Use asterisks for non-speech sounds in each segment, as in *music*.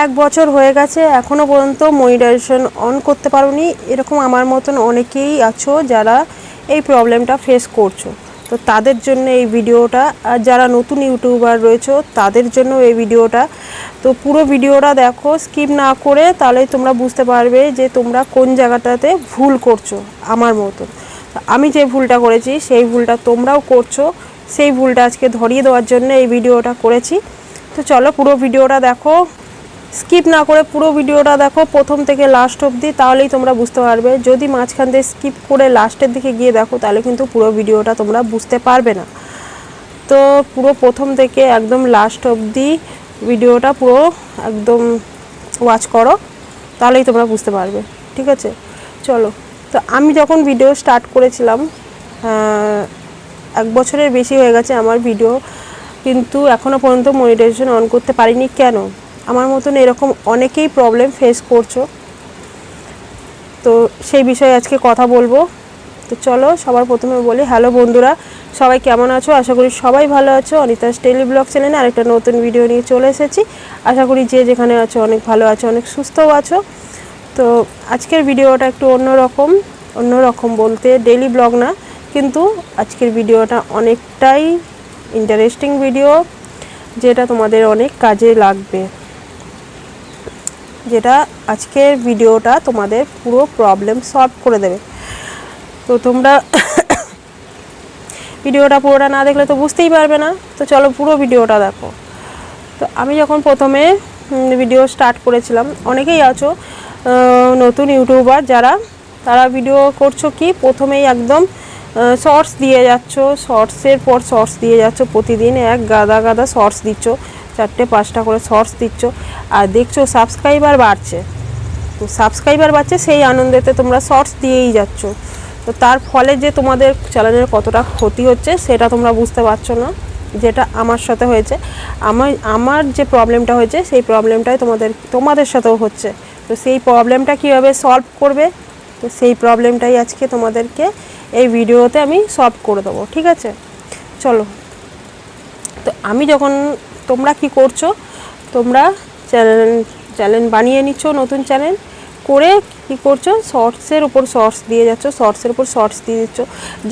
এক বছর হয়ে গেছে এখনও পর্যন্ত মনিটাইজেশন অন করতে পারোনি। এরকম আমার মতন অনেকেই আছো যারা এই প্রবলেমটা ফেস করছ। তো তাদের জন্য এই ভিডিওটা আর যারা নতুন ইউটিউবার রয়েছে, তাদের জন্য এই ভিডিওটা তো পুরো ভিডিওটা দেখো স্কিপ না করে তাহলে তোমরা বুঝতে পারবে যে তোমরা কোন জায়গাটাতে ভুল করছ, আমার মতন। আমি যে ভুলটা করেছি, সেই ভুলটা তোমরাও করছ। সেই ভুলটা আজকে ধরিয়ে দেওয়ার জন্য এই ভিডিওটা করেছি। তো চলো পুরো ভিডিওটা দেখো। স্কিপ না করে পুরো ভিডিওটা দেখো প্রথম থেকে লাস্ট অবধি, তাহলেই তোমরা বুঝতে পারবে। যদি মাঝখান দিয়ে স্কিপ করে লাস্টের দিকে গিয়ে দেখো, তাহলে কিন্তু পুরো ভিডিওটা তোমরা বুঝতে পারবে না। তো পুরো প্রথম থেকে একদম লাস্ট অবধি ভিডিওটা পুরো একদম ওয়াচ করো, তাহলেই তোমরা বুঝতে পারবে। ঠিক আছে? চলো। তো আমি যখন ভিডিও স্টার্ট করেছিলাম এক বছরের বেশি হয়ে গেছে আমার ভিডিও কিন্তু এখনও পর্যন্ত মনিটাইজেশন অন করতে পারিনি। কেন? আমার মতন এরকম অনেকেই প্রবলেম ফেস করছ। তো সেই বিষয়ে আজকে কথা বলব। তো চলো সবার প্রথমে বলি হ্যালো বন্ধুরা, সবাই কেমন আছো? আশা করি সবাই ভালো আছো। অনিতাস টেলি ব্লগ চ্যানেলে আরেকটা নতুন ভিডিও নিয়ে চলে এসেছি। আশা করি যে যেখানে আছো অনেক ভালো আছো, অনেক সুস্থও আছো। তো আজকের ভিডিওটা একটু অন্যরকম অন্যরকম বলতে ডেলি ব্লগ না, কিন্তু আজকের ভিডিওটা অনেকটাই ইন্টারেস্টিং ভিডিও যেটা তোমাদের অনেক কাজে লাগবে। যেটা আজকের ভিডিওটা তোমাদের পুরো প্রবলেম সলভ করে দেবে। তো তোমরা *coughs* ভিডিওটা পুরোটা না দেখলে তো বুঝতেই পারবে না। তো চলো পুরো ভিডিওটা দেখো। তো আমি যখন প্রথমে ভিডিও স্টার্ট করেছিলাম, অনেকেই আছো নতুন ইউটিউবার যারা, তারা ভিডিও করছ কি? প্রথমেই একদম শর্টস দিয়ে যাচ্ছ শর্টসের পর শর্টস দিয়ে যাচ্ছ, প্রতিদিন এক গাদা গাদা শর্টস দিচ্ছ, চারটে পাঁচটা করে শর্টস দিচ্ছ। আর দেখছ সাবস্ক্রাইবার বাড়ছে। তো সাবস্ক্রাইবার বাড়ছে, সেই আনন্দেতে তোমরা শর্টস দিয়েই যাচ্ছ। তো তার ফলে যে তোমাদের চ্যানেলের কতটা ক্ষতি হচ্ছে, সেটা তোমরা বুঝতে পারছ না, যেটা আমার সাথে হয়েছে। আমার আমার যে প্রবলেমটা হয়েছে, সেই প্রবলেমটাই তোমাদের তোমাদের সাথেও হচ্ছে। তো সেই প্রবলেমটা কীভাবে সলভ করবে, তো সেই প্রবলেমটাই আজকে তোমাদেরকে এই ভিডিওতে আমি সলভ করে দেবো, ঠিক আছে? চলো। তো আমি যখন, তোমরা কি করছ, তোমরা চ্যানেল চ্যানেল বানিয়ে নিচ্ছ, নতুন চ্যানেল করে কি করছ? শর্টসের উপর শর্টস দিয়ে যাচ্ছ শর্টসের উপর শর্টস দিয়ে দিচ্ছ।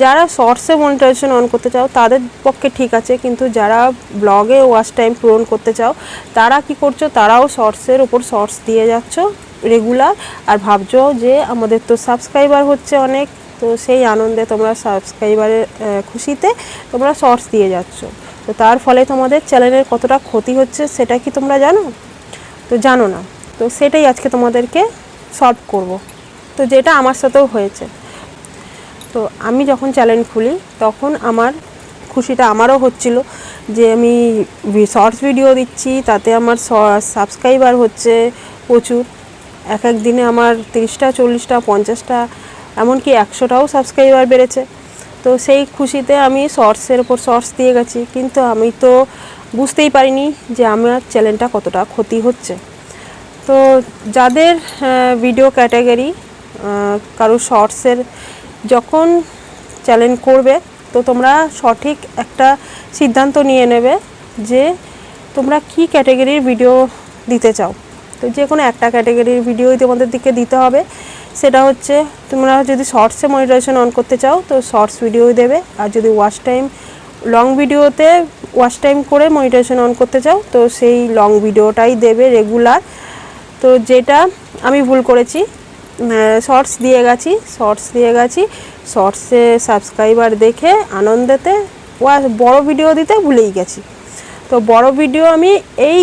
যারা শর্টসে মনিটাইজেশন অন করতে চাও, তাদের পক্ষে ঠিক আছে, কিন্তু যারা ব্লগে ওয়াচ টাইম পূরণ করতে চাও, তারা কি করছ? তারাও শর্টসের উপর শর্টস দিয়ে যাচ্ছ রেগুলার আর ভাবছ যে আমাদের তো সাবস্ক্রাইবার হচ্ছে অনেক, তো সেই আনন্দে তোমরা সাবস্ক্রাইবারের খুশিতে তোমরা শর্টস দিয়ে যাচ্ছ। তো তার ফলে তোমাদের চ্যানেলের কতটা ক্ষতি হচ্ছে, সেটা কি তোমরা জানো? তো জানো না। তো সেটাই আজকে তোমাদেরকে সলভ করব। তো যেটা আমার সাথেও হয়েছে। তো আমি যখন চ্যানেল খুলি, তখন আমার খুশিটা আমারও হচ্ছিল যে আমি শর্টস ভিডিও দিচ্ছি, তাতে আমার সাবস্ক্রাইবার হচ্ছে প্রচুর। এক এক দিনে আমার তিরিশটা, চল্লিশটা, পঞ্চাশটা, এমনকি একশোটাও সাবস্ক্রাইবার বেড়েছে। তো সেই খুশিতে আমি শর্টসের ওপর শর্টস দিয়ে গেছি। কিন্তু আমি তো বুঝতেই পারিনি যে আমার চ্যানেলটা কতটা ক্ষতি হচ্ছে। তো যাদের ভিডিও ক্যাটাগরি কারও শর্টসের যখন চ্যালেঞ্জ করবে, তো তোমরা সঠিক একটা সিদ্ধান্ত নিয়ে নেবে যে তোমরা কি ক্যাটাগরির ভিডিও দিতে চাও। তো যে কোনো একটা ক্যাটাগরির ভিডিওই তোমাদের দিকে দিতে হবে। সেটা হচ্ছে, তোমরা যদি শর্টসে মনিটাইজেশন অন করতে চাও, তো শর্টস ভিডিওই দেবে। আর যদি ওয়াচ টাইম লং ভিডিওতে ওয়াচ টাইম করে মনিটাইজেশন অন করতে চাও, তো সেই লং ভিডিওটাই দেবে রেগুলার তো যেটা আমি ভুল করেছি শর্টস দিয়ে গেছি শর্টস দিয়ে গেছি শর্টসে সাবস্ক্রাইবার দেখে আনন্দেতে ওয়া বড় ভিডিও দিতে ভুলেই গেছি। তো বড় ভিডিও আমি এই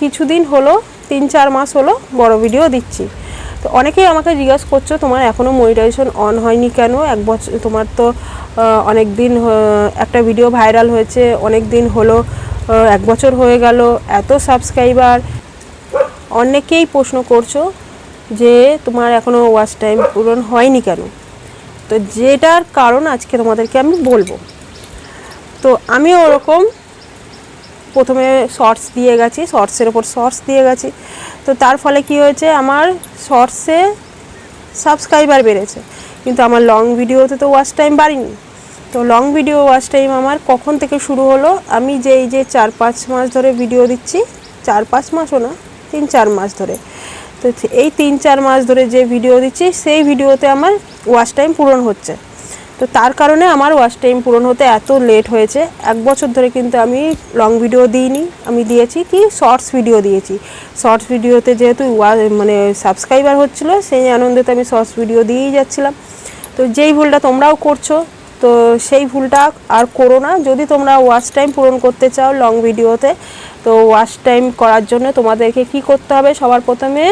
কিছুদিন হলো, তিন চার মাস হলো বড় ভিডিও দিচ্ছি। তো অনেকেই আমাকে জিজ্ঞাসা করছ, তোমার এখনও মনিটাইজেশন অন হয়নি কেন? এক বছর, তোমার তো অনেক দিন একটা ভিডিও ভাইরাল হয়েছে অনেক দিন হলো এক বছর হয়ে গেল, এত সাবস্ক্রাইবার অনেকেই প্রশ্ন করছ যে তোমার এখনও ওয়াচ টাইম পূরণ হয়নি কেন? তো যেটার কারণ আজকে তোমাদেরকে আমি বলব। তো আমি ওরকম প্রথমে শর্টস দিয়ে গেছি শর্টসের ওপর শর্টস দিয়ে গেছি। তো তার ফলে কি হয়েছে, আমার শর্টসে সাবস্ক্রাইবার বেড়েছে। কিন্তু আমার লং ভিডিওতে তো ওয়াচ টাইম বাড়িনি। তো লং ভিডিও ওয়াচ টাইম আমার কখন থেকে শুরু হলো, আমি যে এই যে চার পাঁচ মাস ধরে ভিডিও দিচ্ছি, চার পাঁচ মাসও না, তিন চার মাস ধরে। তো এই তিন চার মাস ধরে যে ভিডিও দিচ্ছি, সেই ভিডিওতে আমার ওয়াচ টাইম পূরণ হচ্ছে। তো তার কারণে আমার ওয়াচ টাইম পূরণ হতে এত লেট হয়েছে। এক বছর ধরে কিন্তু আমি লং ভিডিও দিইনি, আমি দিয়েছি কি শর্টস ভিডিও দিয়েছি। শর্টস ভিডিওতে যেহেতু মানে সাবস্ক্রাইবার হচ্ছিল, সেই আনন্দেতে আমি শর্টস ভিডিও দিয়েই যাচ্ছিলাম। তো যেই ভুলটা তোমরাও করছ, তো সেই ভুলটা আর করো না। যদি তোমরা ওয়াচ টাইম পূরণ করতে চাও লং ভিডিওতে তো ওয়াচ টাইম করার জন্য তোমাদেরকে কি করতে হবে? সবার প্রথমে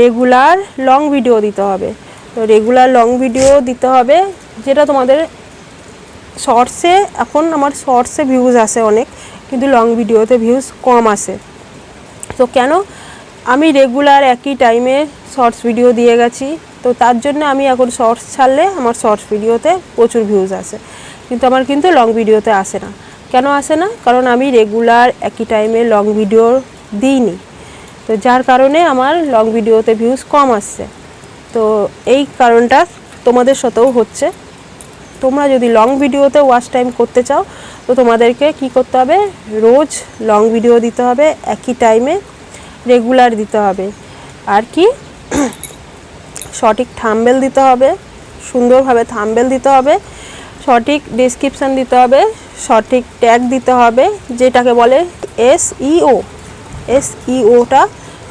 রেগুলার লং ভিডিও দিতে হবে। তো রেগুলার লং ভিডিও দিতে হবে। যেটা তোমাদের শর্টসে এখন আমার শর্টসে ভিউজ আসে অনেক, কিন্তু লং ভিডিওতে ভিউজ কম আসে। তো কেন? আমি রেগুলার একই টাইমে শর্টস ভিডিও দিয়ে গেছি, তো তার জন্য আমি এখন শর্টস ছাড়লে আমার শর্টস ভিডিওতে প্রচুর ভিউজ আসে। কিন্তু আমার কিন্তু লং ভিডিওতে আসে না। কেন আসে না? কারণ আমি রেগুলার একই টাইমে লং ভিডিও দিইনি। তো যার কারণে আমার লং ভিডিওতে ভিউজ কম আসছে। তো এই কারণটা তোমাদের সাথেও হচ্ছে। তোমরা যদি লং ভিডিওতে ওয়াচ টাইম করতে চাও, তো তোমাদেরকে কি করতে হবে? রোজ লং ভিডিও দিতে হবে, একই টাইমে রেগুলার দিতে হবে। আর কি? *clears throat* সঠিক থাম্বেল দিতে হবে, সুন্দরভাবে থাম্বেল দিতে হবে, সঠিক ডেসক্রিপশান দিতে হবে, সঠিক ট্যাগ দিতে হবে, যেটাকে বলে এস ইও এস ইওটা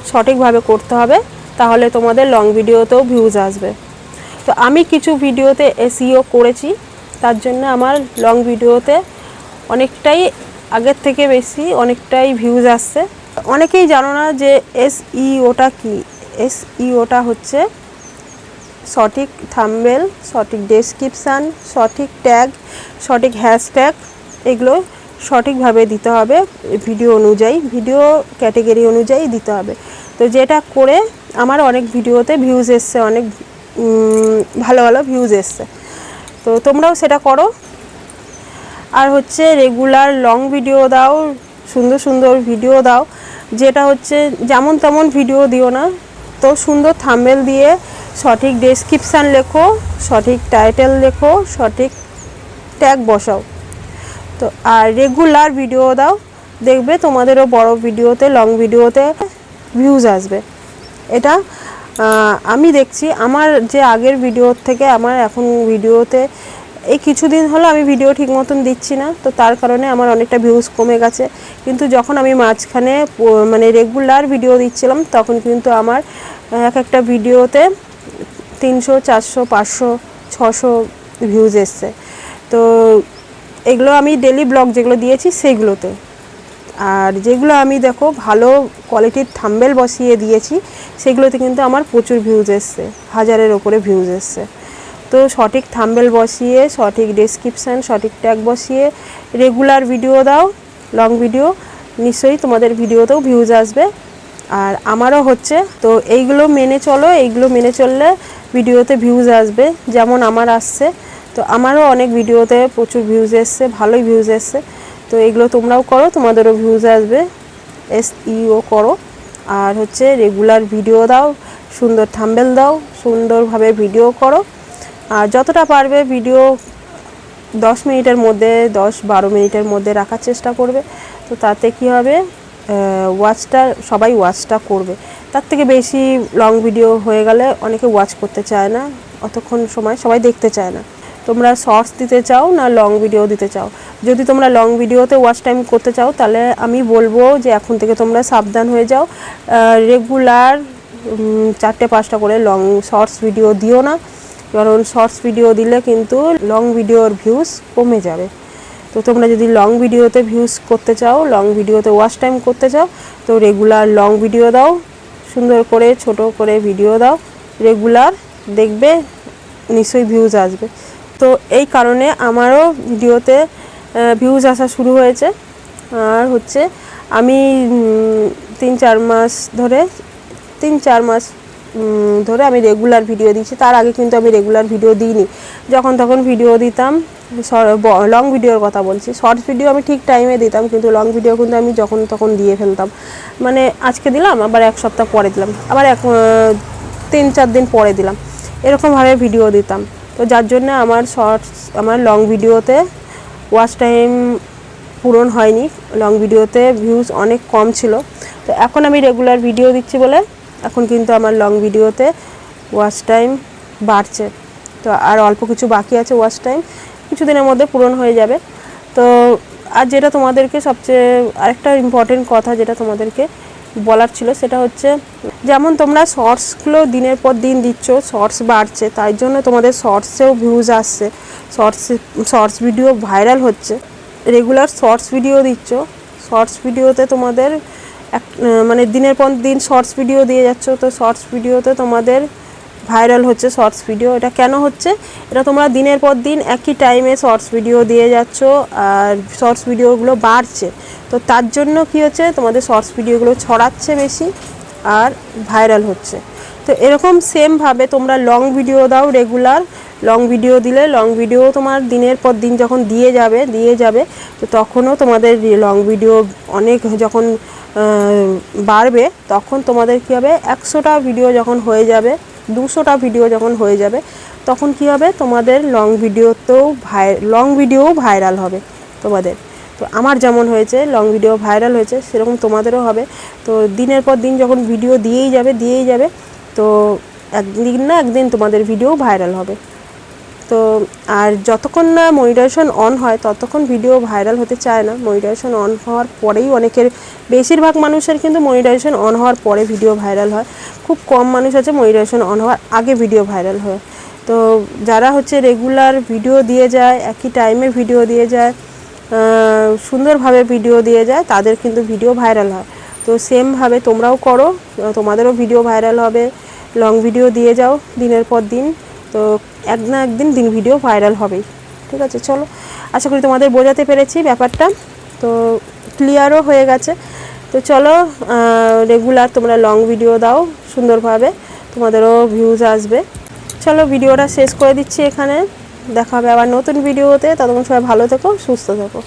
সঠিকভাবে করতে হবে, তাহলে তোমাদের লং ভিডিওতেও ভিউজ আসবে। তো আমি কিছু ভিডিওতে এসইও করেছি, তার জন্য আমার লং ভিডিওতে অনেকটাই আগের থেকে বেশি অনেকটাই ভিউজ আসছে। অনেকেই জানো না যে এসইওটা কি? এসইওটা হচ্ছে সঠিক থাম্বেল, সঠিক ডেসক্রিপশান সঠিক ট্যাগ সঠিক হ্যাশট্যাগ এগুলো সঠিকভাবে দিতে হবে ভিডিও অনুযায়ী ভিডিও ক্যাটেগরি অনুযায়ী দিতে হবে। তো যেটা করে আমার অনেক ভিডিওতে ভিউজ এসছে, অনেক ভালো ভালো ভিউজ এসছে। তো তোমরাও সেটা করো। আর হচ্ছে রেগুলার লং ভিডিও দাও, সুন্দর সুন্দর ভিডিও দাও। যেটা হচ্ছে যেমন তেমন ভিডিও দিও না। তো সুন্দর থাম্বেল দিয়ে সঠিক ডেসক্রিপশান লেখো, সঠিক টাইটেল লেখো, সঠিক ট্যাগ বসাও। তো আর রেগুলার ভিডিও দাও, দেখবে তোমাদেরও বড় ভিডিওতে লং ভিডিওতে ভিউজ আসবে। এটা আমি দেখছি, আমার যে আগের ভিডিওর থেকে, আমার এখন ভিডিওতে এই কিছুদিন হলো আমি ভিডিও ঠিক মতন দিচ্ছি না, তো তার কারণে আমার অনেকটা ভিউজ কমে গেছে। কিন্তু যখন আমি মাঝখানে মানে রেগুলার ভিডিও দিচ্ছিলাম, তখন কিন্তু আমার এক একটা ভিডিওতে তিনশো, চারশো, পাঁচশো, ছশো ভিউজ এসছে। তো এগুলো আমি ডেলি ব্লগ যেগুলো দিয়েছি সেগুলোতে আর যেগুলো আমি দেখো ভালো কোয়ালিটির থাম্বেল বসিয়ে দিয়েছি, সেগুলোতে কিন্তু আমার প্রচুর ভিউজ এসছে, হাজারের ওপরে ভিউজ এসছে। তো সঠিক থাম্বেল বসিয়ে, সঠিক ডেসক্রিপশান সঠিক ট্যাগ বসিয়ে রেগুলার ভিডিও দাও লং ভিডিও নিশ্চয়ই তোমাদের ভিডিওতেও ভিউজ আসবে। আর আমারও হচ্ছে, তো এইগুলো মেনে চলো, এইগুলো মেনে চললে ভিডিওতে ভিউজ আসবে, যেমন আমার আসছে। তো আমারও অনেক ভিডিওতে প্রচুর ভিউজ এসছে, ভালোই ভিউজ এসছে। তো এগুলো তোমরাও করো, তোমাদেরও ভিউজ আসবে। এস ইও করো। আর হচ্ছে রেগুলার ভিডিও দাও, সুন্দর থাম্বেল দাও, সুন্দরভাবে ভিডিও করো। আর যতটা পারবে ভিডিও দশ মিনিটের মধ্যে, দশ বারো মিনিটের মধ্যে রাখার চেষ্টা করবে। তো তাতে কি হবে? ওয়াচটা সবাই ওয়াচটা করবে। তার থেকে বেশি লং ভিডিও হয়ে গেলে অনেকে ওয়াচ করতে চায় না। অতক্ষণ সময় সবাই দেখতে চায় না। তোমরা শর্টস দিতে চাও না লং ভিডিও দিতে চাও? যদি তোমরা লং ভিডিওতে ওয়াচ টাইম করতে চাও, তাহলে আমি বলব যে এখন থেকে তোমরা সাবধান হয়ে যাও। রেগুলার চারটে পাঁচটা করে লং শর্টস ভিডিও দিও না। কারণ শর্টস ভিডিও দিলে কিন্তু লং ভিডিওর ভিউজ কমে যাবে। তো তোমরা যদি লং ভিডিওতে ভিউজ করতে চাও লং ভিডিওতে ওয়াচ টাইম করতে চাও, তো রেগুলার লং ভিডিও দাও। সুন্দর করে, ছোট করে ভিডিও দাও। রেগুলার দেখবে, নিশ্চয়ই ভিউজ আসবে। তো এই কারণে আমারও ভিডিওতে ভিউজ আসা শুরু হয়েছে। আর হচ্ছে আমি তিন চার মাস ধরে, তিন চার মাস ধরে আমি রেগুলার ভিডিও দিচ্ছি। তার আগে কিন্তু আমি রেগুলার ভিডিও দিইনি। যখন তখন ভিডিও দিতাম লং ভিডিওর কথা বলছি। শর্টস ভিডিও আমি ঠিক টাইমে দিতাম, কিন্তু লং ভিডিও কিন্তু আমি যখন তখন দিয়ে ফেলতাম। মানে আজকে দিলাম, আবার এক সপ্তাহ পরে দিলাম। আবার এক তিন চার দিন পরে দিলাম। এরকমভাবে ভিডিও দিতাম। তো যার জন্য আমার শর্টস আমার লং ভিডিওতে ওয়াচ টাইম পূরণ হয়নি। লং ভিডিওতে ভিউজ অনেক কম ছিল। তো এখন আমি রেগুলার ভিডিও দিচ্ছি বলে এখন কিন্তু আমার লং ভিডিওতে ওয়াচ টাইম বাড়ছে। তো আর অল্প কিছু বাকি আছে ওয়াচ টাইম কিছুদিনের মধ্যে পূরণ হয়ে যাবে। তো আর যেটা তোমাদেরকে সবচেয়ে আরেকটা ইম্পর্টেন্ট কথা যেটা তোমাদেরকে বলার ছিল সেটা হচ্ছে, যেমন তোমরা শর্টসগুলো দিনের পর দিন দিচ্ছ শর্টস বাড়ছে, তাই জন্য তোমাদের শর্টসেও ভিউজ আসছে। শর্টস শর্টস ভিডিও ভাইরাল হচ্ছে। রেগুলার শর্টস ভিডিও দিচ্ছ শর্টস ভিডিওতে তোমাদের এক মানে দিনের পর দিন শর্টস ভিডিও দিয়ে যাচ্ছ, তো শর্টস ভিডিওতে তোমাদের ভাইরাল হচ্ছে শর্টস ভিডিও। এটা কেন হচ্ছে? এটা তোমরা দিনের পর দিন একই টাইমে শর্টস ভিডিও দিয়ে যাচ্ছ আর শর্টস ভিডিওগুলো বাড়ছে। তো তার জন্য কি হচ্ছে? তোমাদের শর্টস ভিডিওগুলো ছড়াচ্ছে বেশি আর ভাইরাল হচ্ছে। তো এরকম সেমভাবে তোমরা লং ভিডিও দাও রেগুলার লং ভিডিও দিলে লং ভিডিও তোমার দিনের পর দিন যখন দিয়ে যাবে দিয়ে যাবে, তো তখনও তোমাদের লং ভিডিও অনেক যখন বাড়বে, তখন তোমাদের কী হবে? একশোটা ভিডিও যখন হয়ে যাবে দুশোটা ভিডিও যখন হয়ে যাবে, তখন কি হবে? তোমাদের লং ভিডিওতেও ভাই লং ভিডিও ভাইরাল হবে তোমাদের। তো আমার যেমন হয়েছে লং ভিডিও ভাইরাল হয়েছে, সেরকম তোমাদেরও হবে। তো দিনের পর দিন যখন ভিডিও দিয়েই যাবে দিয়েই যাবে, তো একদিন না একদিন তোমাদের ভিডিও ভাইরাল হবে। তো আর যতক্ষণ না মনিটাইজেশন অন হয়, ততক্ষণ ভিডিও ভাইরাল হতে চায় না। মনিটাইজেশন অন হওয়ার পরেই অনেকের, বেশিরভাগ মানুষের কিন্তু মনিটাইজেশন অন হওয়ার পরে ভিডিও ভাইরাল হয়। খুব কম মানুষ আছে মনিটাইজেশন অন হওয়ার আগে ভিডিও ভাইরাল হয়। তো যারা হচ্ছে রেগুলার ভিডিও দিয়ে যায়, একই টাইমে ভিডিও দিয়ে যায় সুন্দরভাবে ভিডিও দিয়ে যায়, তাদের কিন্তু ভিডিও ভাইরাল হয়। তো সেমভাবে তোমরাও করো, তোমাদেরও ভিডিও ভাইরাল হবে, লং ভিডিও দিয়ে যাও দিনের পর দিন। তো এক না একদিন দিন ভিডিও ভাইরাল হবেই। ঠিক আছে, চলো। আশা করি তোমাদের বোঝাতে পেরেছি ব্যাপারটা। তো ক্লিয়ারও হয়ে গেছে। তো চলো রেগুলার তোমরা লং ভিডিও দাও সুন্দরভাবে। তোমাদেরও ভিউজ আসবে। চলো ভিডিওটা শেষ করে দিচ্ছি এখানে। দেখা হবে আবার নতুন ভিডিওতে ততক্ষণ সবাই ভালো থেকো, সুস্থ থেকো।